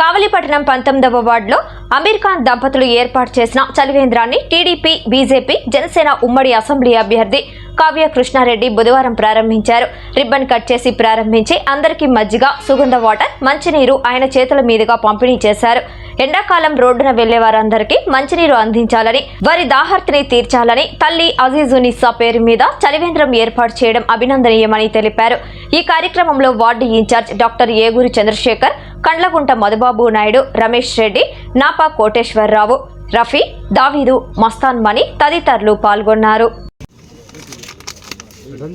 కావలిపట్నం పంతొమ్మిదవ వార్డులో అమీర్ ఖాన్ దంపతులు ఏర్పాటు చేసిన చలివేంద్రాన్ని టీడీపీ బీజేపీ జనసేన ఉమ్మడి అసెంబ్లీ అభ్యర్థి కావ్య కృష్ణారెడ్డి బుధవారం ప్రారంభించారు. రిబ్బన్ కట్ చేసి ప్రారంభించి అందరికీ మజ్జిగ సుగంధ వాటర్ మంచినీరు ఆయన చేతుల మీదుగా పంపిణీ చేశారు. ఎండాకాలం రోడ్డున వెళ్ళే వారందరికీ మంచినీరు అందించాలని వారి దాహర్తిని తీర్చాలని తల్లి అజీజునిసా పేరు మీద చలివేంద్రం ఏర్పాటు చేయడం అభినందనీయమని తెలిపారు. ఈ కార్యక్రమంలో ward incharge doctor Eguri Chandrasekhar Kandlagunta Madhubabu Naidu Ramesh Reddy Napa Koteswararao Rafi Daveedu Mastan Mani తదితరులు పాల్గొన్నారు. రామ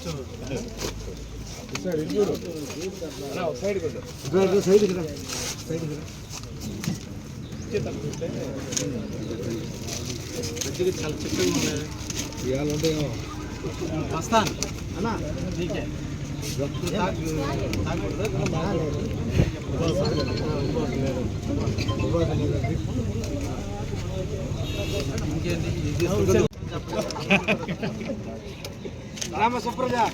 సుప్రజ సుప్రజ సుప్రజకి సుప్రజకి సుప్రజకి సుప్రజ అట్రా ముందుకు రా. రా, లోడ్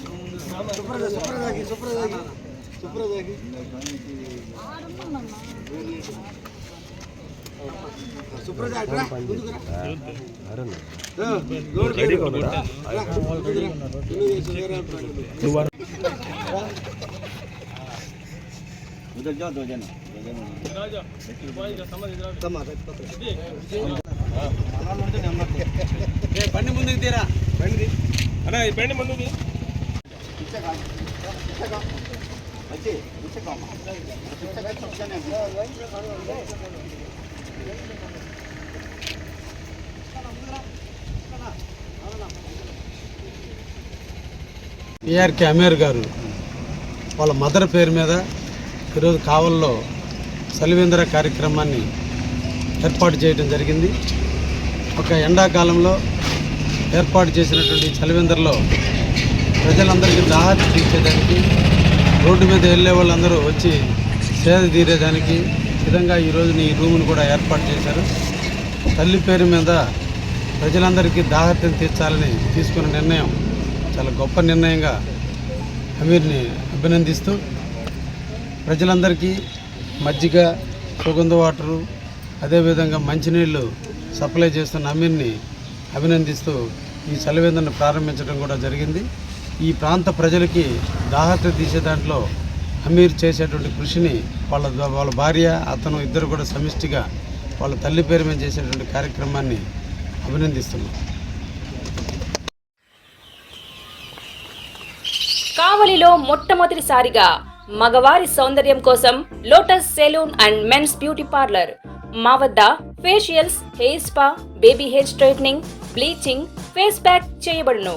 ಸುಪ್ರದ ಸುಪ್ರದಾಗಿ ಸುಪ್ರದಾಗಿ ಸುಪ್ರದಾಗಿ उधर जाओ दो जना दो जना तमाम बंडी मुंदे दे रहा बंडी अरे बंडी मुंदे ఏఆర్కే అమీర్ గారు వాళ్ళ మదర్ పేరు మీద ఈరోజు కావల్లో సలివేంద్ర కార్యక్రమాన్ని ఏర్పాటు చేయడం జరిగింది. ఒక ఎండాకాలంలో ఏర్పాటు చేసినటువంటి చలివేందర్లో ప్రజలందరికీ దాహతి తీర్చేదానికి రోడ్డు మీద వెళ్ళే వాళ్ళందరూ వచ్చి సేద తీరేదానికి విధంగా ఈరోజు ఈ రూమ్ను కూడా ఏర్పాటు చేశారు. తల్లి పేరు మీద ప్రజలందరికీ దాహత్యం తీర్చాలని తీసుకున్న నిర్ణయం చాలా గొప్ప నిర్ణయంగా అమీర్ని అభినందిస్తూ ప్రజలందరికీ మజ్జిగ సుగంధ వాటరు అదేవిధంగా మంచినీళ్ళు సప్లై చేస్తున్న అమీర్ని అభినందిస్తూ ఈ చలివేందను ప్రారంభించడం కూడా జరిగింది. ఈ ప్రాంత ప్రజలకి దాహత తీసే దాంట్లో హమీర్ చేసేటువంటి కృషిని వాళ్ళ వాళ్ళ భార్య అతను ఇద్దరు కూడా సమిష్టిగా వాళ్ళ తల్లి పేరు మీద చేసేటువంటి కార్యక్రమాన్ని అభినందిస్తున్నాం. కావలిలో మొట్టమొదటిసారిగా మగవారి సౌందర్యం కోసం lotus salon and men's beauty parlour. మా వద్ద facials hair spa baby hair straightening bleaching face pack చేయబడును.